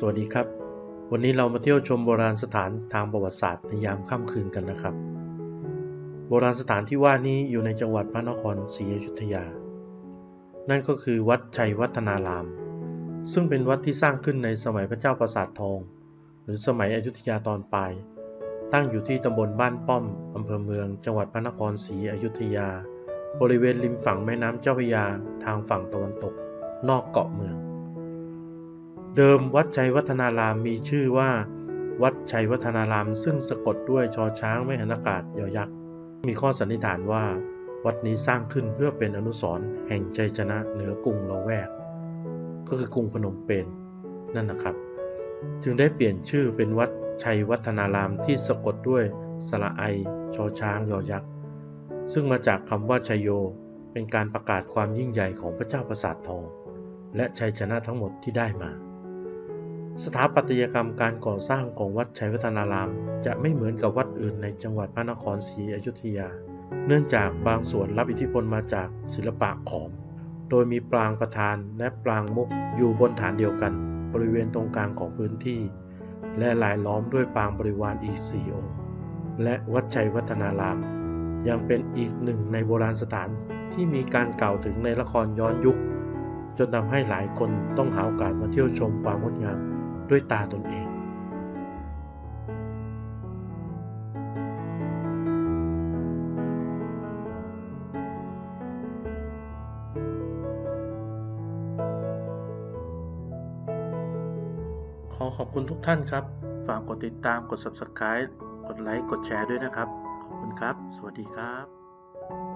สวัสดีครับ วันนี้เรามาเที่ยวชมโบราณสถานทางประวัติศาสตร์ในยามค่ำคืนกันนะครับ โบราณสถานที่ว่านี้อยู่ในจังหวัดพระนครศรีอยุธยา นั่นก็คือวัดชัยวัฒนาราม ซึ่งเป็นวัดที่สร้างขึ้นในสมัยพระเจ้าประสาททอง หรือสมัยอยุธยาตอนปลาย ตั้งอยู่ที่ตำบลบ้านป้อมอำเภอเมือง จังหวัดพระนครศรีอยุธยา บริเวณริมฝั่งแม่น้ำเจ้าพระยาทางฝั่งตะวันตก นอกเกาะเมือง เดิมวัดชัยวัฒนารามมีชื่อว่า วัดชัยวัฒนาราม ซึ่งสะกดด้วยชอช้างไม่หันอากาศยอยักษ์มีข้อสันนิษฐานว่า วัดนี้สร้างขึ้นเพื่อเป็นอนุสรณ์แห่งชัยชนะเหนือกรุงละแวก ก็คือกรุงพนมเปญนั่นนะครับ จึงได้เปลี่ยนชื่อเป็นวัดชัยวัฒนารามที่สะกดด้วยสระไอชอช้างยอยักษ์ซึ่งมาจากคำว่าชัยโย เป็นการประกาศความยิ่งใหญ่ของพระเจ้าประสาททอง และชัยชนะทั้งหมดที่ได้มา สถาปัตยกรรมการก่อสร้างของวัดชัยวัฒนาราม จะไม่เหมือนกับวัดอื่นในจังหวัดพระนครศรีอยุธยา เนื่องจากบางส่วนรับอิทธิพลมาจากศิลปะขอม โดยมีปรางประธานและปรางมุกอยู่บนฐานเดียวกัน บริเวณตรงกลางของพื้นที่ และลายล้อมด้วยปรางบริวารอีกสี่องค์ และวัดชัยวัฒนาราม ยังเป็นอีกหนึ่งในโบราณสถานที่มีการกล่าวถึงในละครย้อนยุค จนทำให้หลายคนต้องหาโอกาสมาเที่ยวชมความงดงาม ด้วยตาตนเองขอขอบคุณทุกท่านครับ ฝากกดติดตาม กด subscribe กดไลค์ กดแชร์ด้วยนะครับ ขอบคุณครับ สวัสดีครับ